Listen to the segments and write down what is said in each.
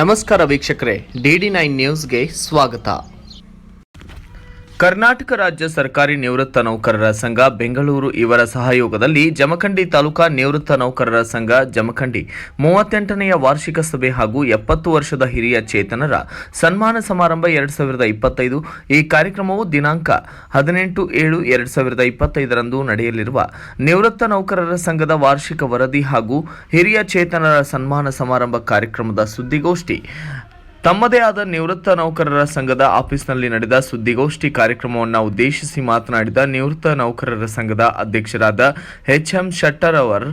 ನಮಸ್ಕಾರ ವೀಕ್ಷಕರೇ DD nine ನ್ಯೂಸ್ಗೆ ಸ್ವಾಗತ. ಕರ್ನಾಟಕ ರಾಜ್ಯ ಸರ್ಕಾರಿ ನಿವೃತ್ತ ನೌಕರರ ಸಂಘ ಬೆಂಗಳೂರು ಇವರ ಸಹಯೋಗದಲ್ಲಿ ಜಮಖಂಡಿ ತಾಲೂಕಾ ನಿವೃತ್ತ ನೌಕರರ ಸಂಘ ಜಮಖಂಡಿ ಮೂವತ್ತೆಂಟನೆಯ ವಾರ್ಷಿಕ ಸಭೆ ಹಾಗೂ ಎಪ್ಪತ್ತು ವರ್ಷದ ಹಿರಿಯ ಚೇತನರ ಸನ್ಮಾನ ಸಮಾರಂಭ ಎರಡು ಸಾವಿರದ ಇಪ್ಪತ್ತೈದು. ಈ ಕಾರ್ಯಕ್ರಮವು ದಿನಾಂಕ ಹದಿನೆಂಟು ಏಳು ಎರಡು ಸಾವಿರದ ಇಪ್ಪತ್ತೈದರಂದು ನಡೆಯಲಿರುವ ನಿವೃತ್ತ ನೌಕರರ ಸಂಘದ ವಾರ್ಷಿಕ ವರದಿ ಹಾಗೂ ಹಿರಿಯ ಚೇತನರ ಸನ್ಮಾನ ಸಮಾರಂಭ ಕಾರ್ಯಕ್ರಮದ ಸುದ್ದಿಗೋಷ್ಠಿ ತಮ್ಮದೇ ಆದ ನಿವೃತ್ತ ನೌಕರರ ಸಂಘದ ಆಫೀಸ್ನಲ್ಲಿ ನಡೆದ ಸುದ್ದಿಗೋಷ್ಠಿ ಕಾರ್ಯಕ್ರಮವನ್ನು ಉದ್ದೇಶಿಸಿ ಮಾತನಾಡಿದ ನಿವೃತ್ತ ನೌಕರರ ಸಂಘದ ಅಧ್ಯಕ್ಷರಾದ ಎಚ್ ಎಂ ಶೆಟ್ಟರ್ ಅವರ್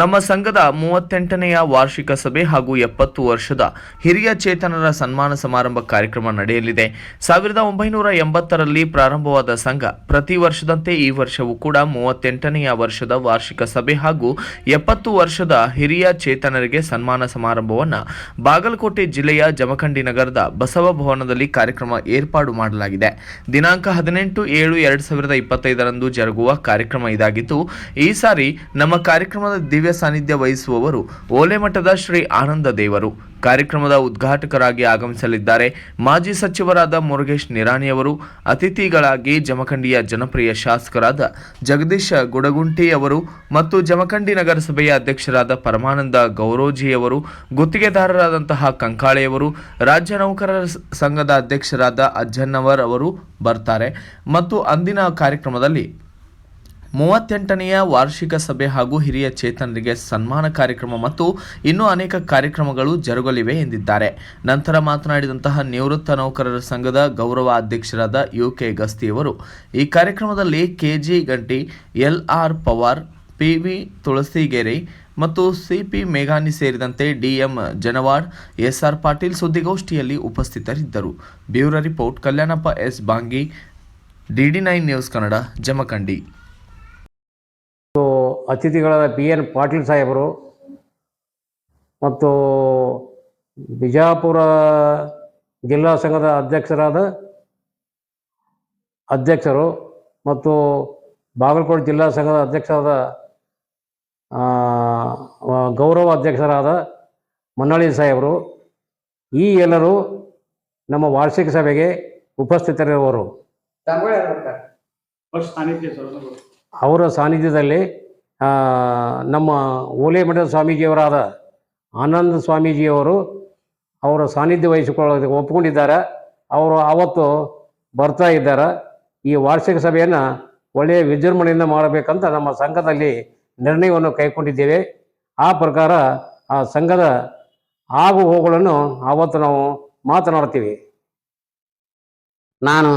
ನಮ್ಮ ಸಂಘದ ಮೂವತ್ತೆಂಟನೆಯ ವಾರ್ಷಿಕ ಸಭೆ ಹಾಗೂ ಎಪ್ಪತ್ತು ವರ್ಷದ ಹಿರಿಯ ಚೇತನರ ಸನ್ಮಾನ ಸಮಾರಂಭ ಕಾರ್ಯಕ್ರಮ ನಡೆಯಲಿದೆ. ಸಾವಿರದ ಒಂಬೈನೂರ ಎಂಬತ್ತರಲ್ಲಿ ಪ್ರಾರಂಭವಾದ ಸಂಘ ಪ್ರತಿ ವರ್ಷದಂತೆ ಈ ವರ್ಷವೂ ಕೂಡ ಮೂವತ್ತೆಂಟನೆಯ ವರ್ಷದ ವಾರ್ಷಿಕ ಸಭೆ ಹಾಗೂ ಎಪ್ಪತ್ತು ವರ್ಷದ ಹಿರಿಯ ಚೇತನರಿಗೆ ಸನ್ಮಾನ ಸಮಾರಂಭವನ್ನು ಬಾಗಲಕೋಟೆ ಜಿಲ್ಲೆಯ ಜಮಖಂಡಿ ನಗರದ ಬಸವ ಭವನದಲ್ಲಿ ಕಾರ್ಯಕ್ರಮ ಏರ್ಪಾಡು ಮಾಡಲಾಗಿದೆ. ದಿನಾಂಕ ಹದಿನೆಂಟು ಏಳು ಎರಡು ಸಾವಿರದ ಇಪ್ಪತ್ತೈದರಂದು ಜರುಗುವ ಕಾರ್ಯಕ್ರಮ ಇದಾಗಿದ್ದು, ಈ ಸಾರಿ ನಮ್ಮ ಕಾರ್ಯಕ್ರಮದ ದಿವ್ಯ ಸಾನ್ನಿಧ್ಯ ವಹಿಸುವವರು ಓಲೆಮಠದ ಶ್ರೀ ಆನಂದ ದೇವರು. ಕಾರ್ಯಕ್ರಮದ ಉದ್ಘಾಟಕರಾಗಿ ಆಗಮಿಸಲಿದ್ದಾರೆ ಮಾಜಿ ಸಚಿವರಾದ ಮುರುಗೇಶ್ ನಿರಾಣಿಯವರು ಅತಿಥಿಗಳಾಗಿ ಜಮಖಂಡಿಯ ಜನಪ್ರಿಯ ಶಾಸಕರಾದ ಜಗದೀಶ ಗುಡಗುಂಟಿ ಅವರು ಮತ್ತು ಜಮಖಂಡಿ ನಗರಸಭೆಯ ಅಧ್ಯಕ್ಷರಾದ ಪರಮಾನಂದ ಗೌರೋಜಿಯವರು ಗುತ್ತಿಗೆದಾರರಾದಂತಹ ಕಂಕಾಳೆಯವರು ರಾಜ್ಯ ನೌಕರರ ಸಂಘದ ಅಧ್ಯಕ್ಷರಾದ ಅಜ್ಜನ್ನವರ್ ಅವರು ಬರ್ತಾರೆ ಮತ್ತು ಅಂದಿನ ಕಾರ್ಯಕ್ರಮದಲ್ಲಿ ಮೂವತ್ತೆಂಟನೆಯ ವಾರ್ಷಿಕ ಸಭೆ ಹಾಗೂ ಹಿರಿಯ ಚೇತನರಿಗೆ ಸನ್ಮಾನ ಕಾರ್ಯಕ್ರಮ ಮತ್ತು ಇನ್ನೂ ಅನೇಕ ಕಾರ್ಯಕ್ರಮಗಳು ಜರುಗಲಿವೆ ಎಂದಿದ್ದಾರೆ. ನಂತರ ಮಾತನಾಡಿದಂತಹ ನಿವೃತ್ತ ನೌಕರರ ಸಂಘದ ಗೌರವ ಅಧ್ಯಕ್ಷರಾದ ಯು ಕೆ ಗಸ್ತಿಯವರು ಈ ಕಾರ್ಯಕ್ರಮದಲ್ಲಿ K G Ganti L R Pawar P V Tulasigere ಮತ್ತು ಸಿಪಿ ಮೇಘಾನಿ ಸೇರಿದಂತೆ ಡಿಎಂ ಜನವಾಡ್ ಎಸ್ಆರ್ ಪಾಟೀಲ್ ಸುದ್ದಿಗೋಷ್ಠಿಯಲ್ಲಿ ಉಪಸ್ಥಿತರಿದ್ದರು. Bureau report, Kalyanappa S Bangi DD nine news Kannada, Jamakhandi. ಅತಿಥಿಗಳಾದ P N Patil ಸಾಹೇಬರು ಮತ್ತು ಬಿಜಾಪುರ ಜಿಲ್ಲಾ ಸಂಘದ ಅಧ್ಯಕ್ಷರಾದ ಅಧ್ಯಕ್ಷರು ಮತ್ತು ಬಾಗಲಕೋಟೆ ಜಿಲ್ಲಾ ಸಂಘದ ಅಧ್ಯಕ್ಷರಾದ ಗೌರವ ಅಧ್ಯಕ್ಷರಾದ ಮನ್ನಳ್ಳಿ ಸಾಹೇಬರು ಈ ಎಲ್ಲರೂ ನಮ್ಮ ವಾರ್ಷಿಕ ಸಭೆಗೆ ಉಪಸ್ಥಿತರಿರುವರು. ಅವರ ಸಾನ್ನಿಧ್ಯದಲ್ಲಿ ನಮ್ಮ ಓಲೆ ಮಠದ ಸ್ವಾಮೀಜಿಯವರಾದ ಆನಂದ ಸ್ವಾಮೀಜಿಯವರು ಅವರ ಸಾನ್ನಿಧ್ಯ ವಹಿಸಿಕೊಳ್ಳೋದಕ್ಕೆ ಒಪ್ಪಿಕೊಂಡಿದ್ದಾರೆ ಅವರು ಆವತ್ತು ಬರ್ತಾ ಇದ್ದಾರೆ. ಈ ವಾರ್ಷಿಕ ಸಭೆಯನ್ನು ಒಳ್ಳೆಯ ವಿಜೃಂಭಣೆಯಿಂದ ಮಾಡಬೇಕಂತ ನಮ್ಮ ಸಂಘದಲ್ಲಿ ನಿರ್ಣಯವನ್ನು ಕೈಗೊಂಡಿದ್ದೇವೆ. ಆ ಪ್ರಕಾರ ಆ ಸಂಘದ ಆಗು ಹೋಗುಗಳನ್ನು ಆವತ್ತು ನಾವು ಮಾತನಾಡ್ತೀವಿ. ನಾನು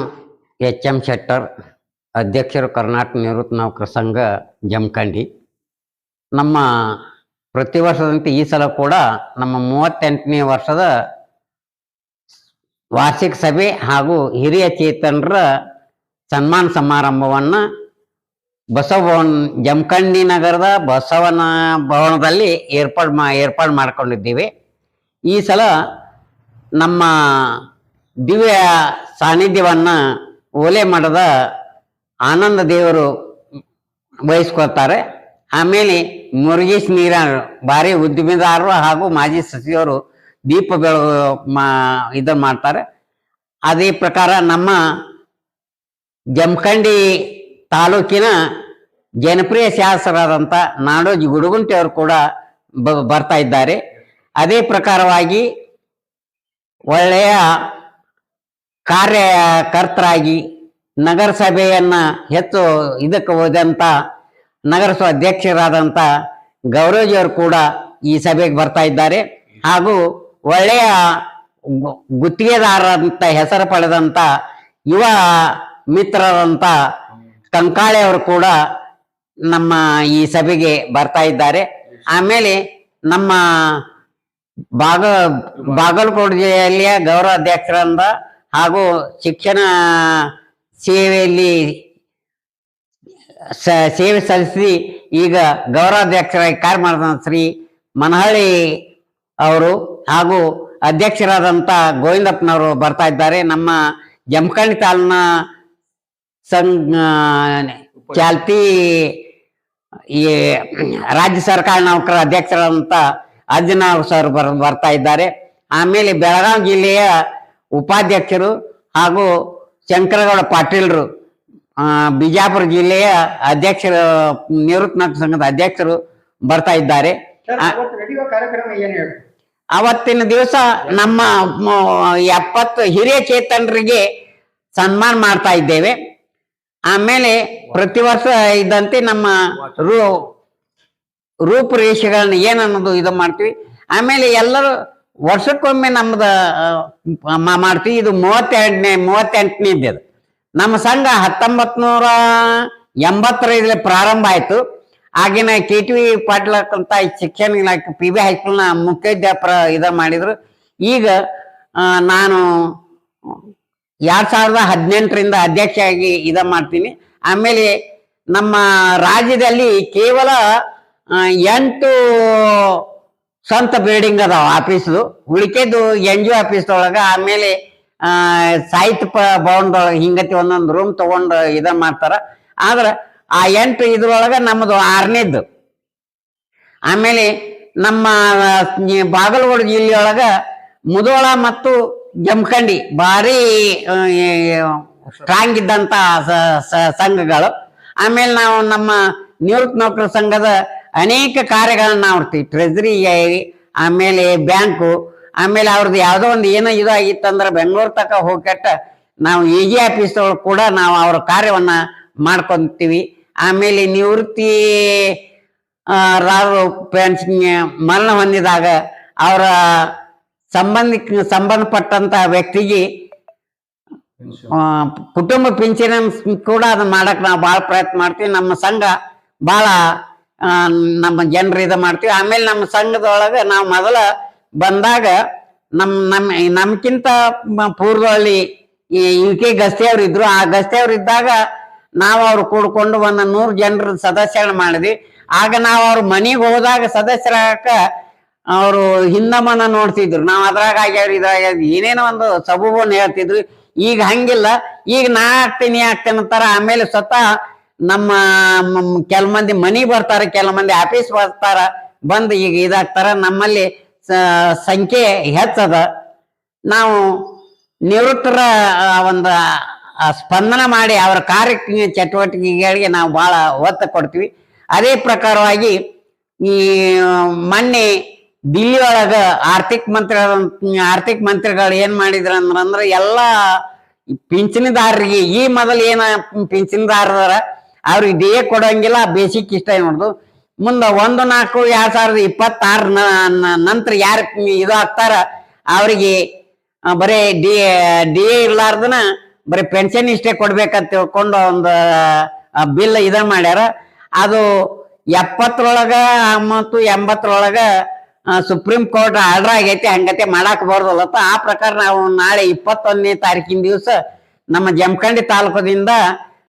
ಎಚ್ ಎಂ ಶೆಟ್ಟರ್. ಅಧ್ಯಕ್ಷರು ಕರ್ನಾಟಕ ನಿವೃತ್ತ ನೌಕರ ಸಂಘ ಜಮಖಂಡಿ. ನಮ್ಮ ಪ್ರತಿ ವರ್ಷದಂತೆ ಈ ಸಲ ಕೂಡ ನಮ್ಮ ಮೂವತ್ತೆಂಟನೇ ವರ್ಷದ ವಾರ್ಷಿಕ ಸಭೆ ಹಾಗೂ ಹಿರಿಯ ಚೇತನರ ಸನ್ಮಾನ ಸಮಾರಂಭವನ್ನು ಬಸವಭವನ್ ಜಮಖಂಡಿ ನಗರದ ಬಸವನ ಭವನದಲ್ಲಿ ಏರ್ಪಾಡು ಮಾ, ಏರ್ಪಾಡು ಮಾಡ್ಕೊಂಡಿದ್ದೀವಿ. ಈ ಸಲ ನಮ್ಮ ದಿವ್ಯ ಸಾನ್ನಿಧ್ಯವನ್ನು ಓಲೆ ಮಠದ ಆನಂದ ದೇವರು ವಹಿಸ್ಕೊಳ್ತಾರೆ ಆಮೇಲೆ ಮುರುಗೇಶ್ ನೀರ ಭಾರಿ ಉದ್ದಿಮೆದಾರರು ಹಾಗೂ ಮಾಜಿ ಸಚಿವರು ದೀಪ ಬೆಳಗು ಮಾ ಇದನ್ನು ಮಾಡ್ತಾರೆ. ಅದೇ ಪ್ರಕಾರ ನಮ್ಮ ಜಮಖಂಡಿ ತಾಲೂಕಿನ ಜನಪ್ರಿಯ ಶಾಸಕರಾದಂಥ ನಾಡೋಜಿ ಗುಡುಗುಂಟಿ ಅವರು ಕೂಡ ಬರ್ತಾ ಇದ್ದಾರೆ. ಅದೇ ಪ್ರಕಾರವಾಗಿ ಒಳ್ಳೆಯ ಕಾರ್ಯಕರ್ತರಾಗಿ ನಗರಸಭೆಯನ್ನ ಹೆಚ್ಚು ಇದಕ್ಕೆ ಹೋದಂಥ ನಗರಸಭಾ ಅಧ್ಯಕ್ಷರಾದಂಥ ಗೌರವಜಿಯವರು ಕೂಡ ಈ ಸಭೆಗೆ ಬರ್ತಾ ಇದ್ದಾರೆ. ಹಾಗೂ ಒಳ್ಳೆಯ ಗುತ್ತಿಗೆದಾರರಂತ, ಹೆಸರು ಪಡೆದಂಥ ಯುವ ಮಿತ್ರರಂತ ಕಂಕಾಳೆಯವರು ಕೂಡ ನಮ್ಮ ಈ ಸಭೆಗೆ ಬರ್ತಾ ಇದ್ದಾರೆ. ಆಮೇಲೆ ನಮ್ಮ ಬಾಗ ಬಾಗಲಕೋಟೆ ಜಿಲ್ಲೆಯ ಗೌರವ ಅಧ್ಯಕ್ಷರಿಂದ ಹಾಗೂ ಶಿಕ್ಷಣ ಸೇವೆಯಲ್ಲಿ ಸ- ಸೇವೆ ಸಲ್ಲಿಸಿ ಈಗ ಗೌರವಾಧ್ಯಕ್ಷರಾಗಿ ಕಾರ್ಯ ಮಾಡಿದ ಶ್ರೀ ಮನಹಳ್ಳಿ ಅವರು ಹಾಗೂ ಅಧ್ಯಕ್ಷರಾದಂಥ ಗೋವಿಂದಪ್ಪನವರು ಬರ್ತಾ ಇದ್ದಾರೆ. ನಮ್ಮ ಜಮಖಂಡಿ ತಾಲೂನ ಸಂಘ ಚಾಲ್ತಿ, ಈ, ರಾಜ್ಯ ಸರ್ಕಾರ ನೌಕರ ಅಧ್ಯಕ್ಷರಾದಂಥ ಅಜ್ಜನಾವ್ ಸರ್ ಬರ್, ಬರ್ತಾ ಇದ್ದಾರೆ. ಆಮೇಲೆ ಬೆಳಗಾವಿ ಜಿಲ್ಲೆಯ ಉಪಾಧ್ಯಕ್ಷರು ಹಾಗೂ ಶಂಕರಗೌಡ ಪಾಟೀಲ್ರು ಆ, ಬಿಜಾಪುರ ಜಿಲ್ಲೆಯ ಅಧ್ಯಕ್ಷರು ನಿವೃತ್ತ ನಾಯಕ ಸಂಘದ ಅಧ್ಯಕ್ಷರು ಬರ್ತಾ ಇದ್ದಾರೆ. ಅವತ್ತಿನ ದಿವಸ ನಮ್ಮ ಎಪ್ಪತ್ತು ಹಿರಿಯ ಚೇತನರಿಗೆ ಸನ್ಮಾನ ಮಾಡ್ತಾ ಇದ್ದೇವೆ. ಆಮೇಲೆ ಪ್ರತಿ ವರ್ಷ ಇದ್ದಂತೆ ನಮ್ಮ ರೂ ರೂಪುರೇಷೆಗಳನ್ನ ಏನನ್ನೋದು ಇದು ಮಾಡ್ತೀವಿ. ಆಮೇಲೆ ಎಲ್ಲರೂ ವರ್ಷಕ್ಕೊಮ್ಮೆ ನಮ್ದು ಮಾಡ್ತೀವಿ. ಇದು ಮೂವತ್ತೆರಡನೇ ಮೂವತ್ತೆಂಟನೇ ಇದ್ದ ನಮ್ಮ ಸಂಘ ಹತ್ತೊಂಬತ್ ನೂರ ಎಂಬತ್ತರೈದರಲ್ಲಿ ಪ್ರಾರಂಭ ಆಯಿತು. ಆಗಿನ ಕೆ ಟಿ ವಿ ಪಾಟೀಲ್ ಅಂತ ಶಿಕ್ಷಣ ಇಲಾಖೆ, ಪಿ ಬಿ ಹೈಸ್ಕೂಲ್ನ ಮುಖ್ಯೋಧ್ಯಾಪರ ಇದ ಮಾಡಿದ್ರು. ಈಗ ನಾನು ಎರಡು ಸಾವಿರದ ಹದಿನೆಂಟರಿಂದ ಅಧ್ಯಕ್ಷರಾಗಿ ಇದ ಮಾಡ್ತೀನಿ. ಆಮೇಲೆ ನಮ್ಮ ರಾಜ್ಯದಲ್ಲಿ ಕೇವಲ ಎಂಟು ಸ್ವಂತ ಬಿಲ್ಡಿಂಗ್ ಅದಾವ ಆಫೀಸ್ದು ಉಳಿಕೆದು ಎನ್ ಜಿ ಆಫೀಸ್ ಒಳಗ ಆಮೇಲೆ, ಆ, ಸಾಹಿತ್ಯ ಭವನದೊಳಗ ಹಿಂಗತಿ ಒಂದೊಂದು ರೂಮ್ ತಗೊಂಡು ಇದ ಮಾಡ್ತಾರ. ಆದ್ರ ಆ ಎಂಟು ಇದ್ರೊಳಗ ನಮ್ಮದು ಆರನೇದ್ದು ಆಮೇಲೆ ನಮ್ಮ ಬಾಗಲಕೋಟೆ ಜಿಲ್ಲೆಯೊಳಗ ಮುದೋಳ ಮತ್ತು ಜಮಖಂಡಿ ಭಾರಿ ಸ್ಟ್ರಾಂಗ್ ಇದ್ದಂತ ಸಂಘಗಳು. ಆಮೇಲೆ ನಾವು ನಮ್ಮ ನಿವೃತ್ತ ನೌಕರ ಸಂಘದ ಅನೇಕ ಕಾರ್ಯಗಳನ್ನ ನಾವು ಟ್ರೆಜರಿ ಆಮೇಲೆ ಬ್ಯಾಂಕು ಆಮೇಲೆ ಅವ್ರದ್ದು ಯಾವುದೋ ಒಂದು ಏನೋ ಇದು ಆಗಿತ್ತಂದ್ರೆ ಬೆಂಗಳೂರು ತನಕ ಹೋಗಟ್ಟ ನಾವು ಎ ಜಿ ಆಫೀಸ್ ಕೂಡ ನಾವು ಅವ್ರ ಕಾರ್ಯವನ್ನ ಮಾಡ್ಕೊಂತೀವಿ. ಆಮೇಲೆ ನಿವೃತ್ತಿ ರಾವ್ ರಾರು ಪೆನ್ಷನ್ ಮರಣ ಹೊಂದಿದಾಗ ಅವರ ಸಂಬಂಧಿಕ ಸಂಬಂಧಪಟ್ಟಂತ ವ್ಯಕ್ತಿಗೆ ಕುಟುಂಬ ಪಿಂಚಣಿ ಕೂಡ ಅದನ್ನ ಮಾಡಕ್ ನಾವು ಭಾಳ ಪ್ರಯತ್ನ ಮಾಡ್ತೀವಿ. ನಮ್ಮ ಸಂಘ ಭಾಳ ನಮ್ಮ ಜನರು ಇದು ಮಾಡ್ತೀವಿ. ಆಮೇಲೆ ನಮ್ಮ ಸಂಘದೊಳಗೆ ನಾವು ಮೊದಲ ಬಂದಾಗ ನಮ್ಮ ನಮ್ಮ ನಮ್ಕಿಂತ ಪೂರ್ವದಲ್ಲಿ ಯು ಕೆ ಗಸ್ತಿಯವ್ರು ಇದ್ರು. ಆ ಗಸ್ತಿಯವ್ರು ಇದ್ದಾಗ ನಾವು ಅವ್ರು ಕೂಡ್ಕೊಂಡು ಒಂದು ನೂರು ಜನರ ಸದಸ್ಯರನ್ನ ಮಾಡಿದ್ವಿ. ಆಗ ನಾವು ಅವ್ರ ಮನೆಗೆ ಹೋದಾಗ ಸದಸ್ಯರಾಗ ಅವರು ಹಿಂದಮ್ಮನ ನೋಡ್ತಿದ್ರು. ನಾವು ಅದ್ರಾಗ ಆಗ್ಯಾವ್ರಿ ಇದ್ರಾಗ ಏನೇನೋ ಒಂದು ಸಬೂಬನ್ನು ಹೇಳ್ತಿದ್ರು. ಈಗ ಹಂಗಿಲ್ಲ. ಈಗ ನಾ ಆಗ್ತೀನಿ ಆಗ್ತೇನೆ ಅಂತಾರ. ಆಮೇಲೆ ಸ್ವತಃ ನಮ್ಮ ಕೆಲ ಮಂದಿ ಮನಿ ಬರ್ತಾರ, ಕೆಲ ಮಂದಿ ಆಫೀಸ್ ಬರ್ತಾರ, ಬಂದು ಈಗ ಇದಾಗ್ತಾರ. ನಮ್ಮಲ್ಲಿ ಸಂಖ್ಯೆ ಹೆಚ್ಚದ. ನಾವು ನಿವೃತ್ತರ ಒಂದು ಸ್ಪಂದನ ಮಾಡಿ ಅವರ ಕಾರ್ಯ ಚಟುವಟಿಕೆಗಳಿಗೆ ನಾವು ಬಹಳ ಒತ್ತು ಕೊಡ್ತೀವಿ. ಅದೇ ಪ್ರಕಾರವಾಗಿ ಈ, ಮೊನ್ನೆ ದಿಲ್ಲಿ ಒಳಗ ಆರ್ಥಿಕ ಮಂತ್ರಿ ಆರ್ಥಿಕ ಮಂತ್ರಿಗಳು ಏನ್ ಮಾಡಿದ್ರ ಅಂದ್ರ ಎಲ್ಲಾ ಪಿಂಚಣಿದಾರರಿಗೆ ಈ ಮೊದಲು ಏನ ಪಿಂಚಣಿದಾರರ ಅವ್ರಿಗೆ ಡಿ ಎ ಕೊಡಂಗಿಲ್ಲ ಬೇಸಿಕ್ ಇಷ್ಟ ನೋಡ್ದು ಮುಂದ ಒಂದು ನಾಲ್ಕು ಎರಡ್ ಸಾವಿರದ ಇಪ್ಪತ್ತಾರ ನಂತರ ಯಾರು ಇದು ಆಗ್ತಾರ ಅವರಿಗೆ ಬರೀ ಡಿ ಡಿ ಎ ಇರ್ಲಾರ್ದನ ಬರೀ ಪೆನ್ಷನ್ ಇಷ್ಟೇ ಕೊಡ್ಬೇಕಂತ ತಿಳ್ಕೊಂಡು ಒಂದು ಬಿಲ್ ಇದ ಮಾಡ್ಯಾರ. ಅದು ಎಪ್ಪತ್ತರೊಳಗ ಮತ್ತು ಎಂಬತ್ತರೊಳಗ ಸುಪ್ರೀಂ ಕೋರ್ಟ್ ಆರ್ಡರ್ ಆಗೈತಿ, ಹಂಗತೆ ಮಾಡಾಕ್ ಬರ್ದಲ್ಲತ್ತ ಆ ಪ್ರಕಾರ ನಾವು ನಾಳೆ ಇಪ್ಪತ್ತೊಂದನೇ ತಾರೀಕಿನ ದಿವಸ ನಮ್ಮ ಜಮಖಂಡಿ ತಾಲೂಕದಿಂದ